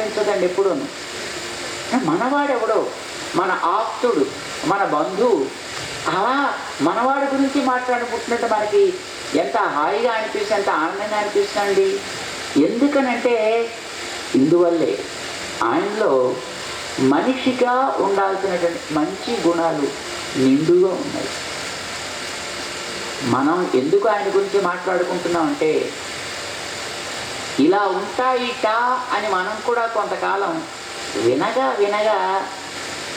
ప్రయత్నించదండి ఎప్పుడూ మనవాడెవడో? మన ఆప్తుడు మన బంధువు. అలా మనవాడి గురించి మాట్లాడుకుంటున్నట్టు మనకి ఎంత హాయిగా అనిపిస్తుంది ఎంత ఆనందంగా అనిపిస్తుందండి. ఎందుకనంటే ఇందువల్లే ఆయనలో మనిషిగా ఉండాల్సినటువంటి మంచి గుణాలు నిండుగా ఉన్నాయి. మనం ఎందుకు ఆయన గురించి మాట్లాడుకుంటున్నాం అంటే ఇలా ఉంటాయిట అని మనం కూడా కొంతకాలం వినగా వినగా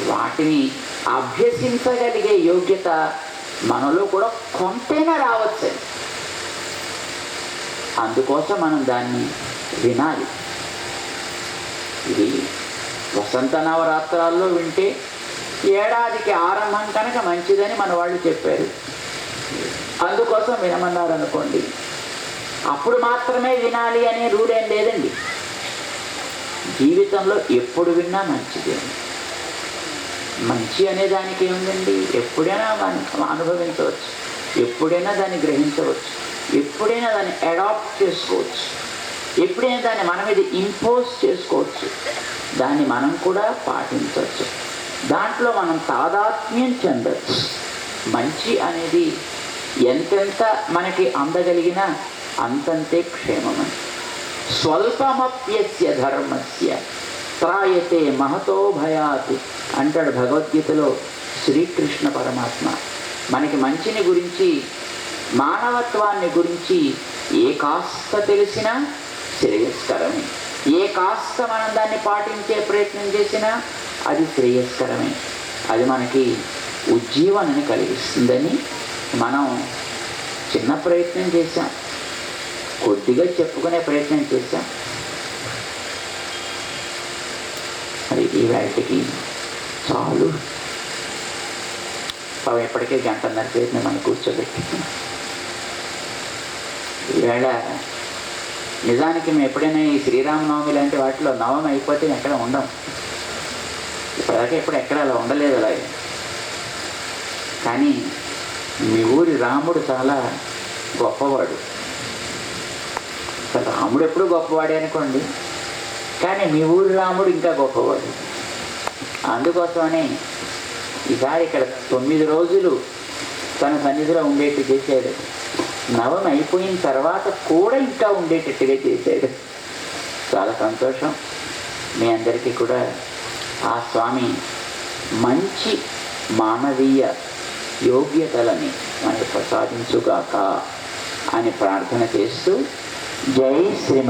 వాటిని అభ్యసించగలిగే యోగ్యత మనలో కూడా కొంతైనా రావచ్చు. అందుకోసం మనం దాన్ని వినాలి. ఇది వసంత నవరాత్రాల్లో వింటే ఏడాదికి ఆరంభం కనుక మంచిదని మన వాళ్ళు చెప్పారు. అందుకోసం వినమన్నారు అనుకోండి అప్పుడు మాత్రమే వినాలి అనే రూల్ ఏం లేదండి. జీవితంలో ఎప్పుడు విన్నా మంచిదే. మంచి అనే దానికి ఏముందండి? ఎప్పుడైనా మనం అనుభవించవచ్చు. ఎప్పుడైనా దాన్ని గ్రహించవచ్చు. ఎప్పుడైనా దాన్ని అడాప్ట్ చేసుకోవచ్చు. ఎప్పుడైనా దాన్ని మన మీద ఇంపోజ్ చేసుకోవచ్చు. దాన్ని మనం కూడా పాటించవచ్చు. దాంట్లో మనం తాదాత్మ్యం చెందచ్చు. మంచి అనేది ఎంతెంత మనకి అందగలిగినా అంతంతే క్షేమమని స్వల్పమప్యస్య ధర్మస్య. త్రాయతే మహతో భయాత్ అంటాడు భగవద్గీతలో శ్రీకృష్ణ పరమాత్మ. మనకి మంచిని గురించి మానవత్వాన్ని గురించి ఏ కాస్త తెలిసినా శ్రేయస్కరమే. ఏ కాస్త మనం దాన్ని పాటించే ప్రయత్నం చేసినా అది శ్రేయస్కరమే. అది మనకి ఉజ్జీవనని కలిగిస్తుందని మనం చిన్న ప్రయత్నం చేశాం. కొద్దిగా చెప్పుకునే ప్రయత్నం చేశాం. మరి ఈ వాటికి చాలు. పాపం ఎప్పటికే గంటన్నర సేపు మనం కూర్చోబెట్టి ఈవేళ నిజానికి మేము ఎప్పుడైనా ఈ శ్రీరామనవమి లాంటి వాటిలో నవమి అయిపోతే ఎక్కడ ఉండం? ఇప్పటిదాకా ఎప్పుడు ఎక్కడ అలా ఉండలేదు అలాగే. కానీ మీ ఊరి రాముడు చాలా గొప్పవాడు. రాముడు ఎప్పుడు గొప్పవాడే అనుకోండి. కానీ మీ ఊరి రాముడు ఇంకా గొప్పవాడు. అందుకోసమనే ఈసారి ఇక్కడ తొమ్మిది రోజులు తన సన్నిధిలో ఉండేట్టు చేశాడు. నవం అయిపోయిన తర్వాత కూడా ఇంకా ఉండేటట్టుగా చేశాడు. చాలా సంతోషం. మీ అందరికీ కూడా ఆ స్వామి మంచి మానవీయ యోగ్యతలని మనకు ప్రసాదించుగాక అని ప్రార్థన చేస్తూ J. Sri